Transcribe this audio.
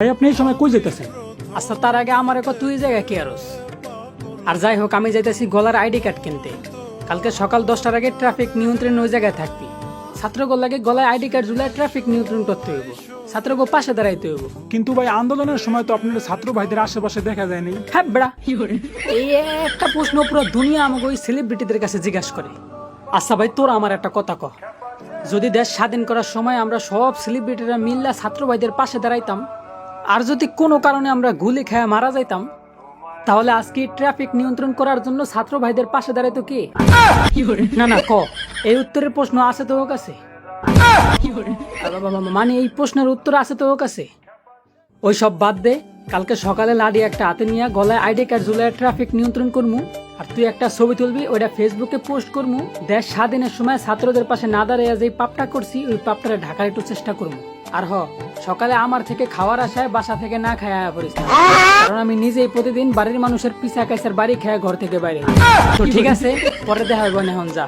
ভাই আপনি এই সময় কই যেতেছেন আচ্ছা তার আগে আমার এক তুই জায়গা কি আরস? আর যাই হোক আমি যাইতেছি গলার আইডি কার্ড কিনতে। কালকে সকাল দশটার আগে ট্রাফিক নিয়ন্ত্রণ ওই জায়গায় থাকবি। ছাত্রগো লাগে গলায় আইডি কার্ড ঝুলাই ট্রাফিক নিয়ন্ত্রণ করতে হইব। ছাত্রগো পাশে দাঁড়াইতে হইব। কিন্তু ভাই আন্দোলনের সময় তো আপনার ছাত্র ভাইদের আশেপাশে দেখা যায়নি। হ্যাঁ বেড়া। এই একটা প্রশ্ন পুরো দুনিয়া আমাকে ওই সেলিব্রিটিদের কাছে জিজ্ঞাসা করে। আচ্ছা ভাই তোর আমার একটা কথা কহ যদি দেশ স্বাধীন করার সময় আমরা সব সেলিব্রিটিরা মিল্লা ছাত্র ভাইদের পাশে দাঁড়াইতাম আর যদি কোনো কারণে আমরা গুলি খেয়ে মারা যাইতাম, তাহলে আজকে ট্রাফিক নিয়ন্ত্রণ করার জন্য ছাত্র ভাইদের পাশে দাঁড়াইতো কে? না না, ক? এই উত্তরের প্রশ্ন আছে তো কাছে মানে এই প্রশ্নের উত্তর আছে তো কাছে ওই সব বাদ দে, কালকে সকালে লাডি একটা হাতে নিয়ে গলায় আইডি কার্ড ঝুলায় ট্রাফিক নিয়ন্ত্রণ করমু। আর তুই একটা ছবি তুলবি, ওইটা ফেসবুকে পোস্ট করমু। দেশ স্বাধীনের সময় ছাত্রদের পাশে না দাঁড়িয়ে যে পাপটা করছি, ওই পাপটা ঢাকার একটু চেষ্টা করমু। আর হ, সকালে আমার থেকে খাওয়ার আশায় বাসা থেকে না খায় আয়া পড়িস কারণ আমি নিজেই প্রতিদিন বাড়ির মানুষের পিসা কাইসার বাড়ি খেয়ে ঘর থেকে বাইরে। তো ঠিক আছে, পরে দেখা হবে যা।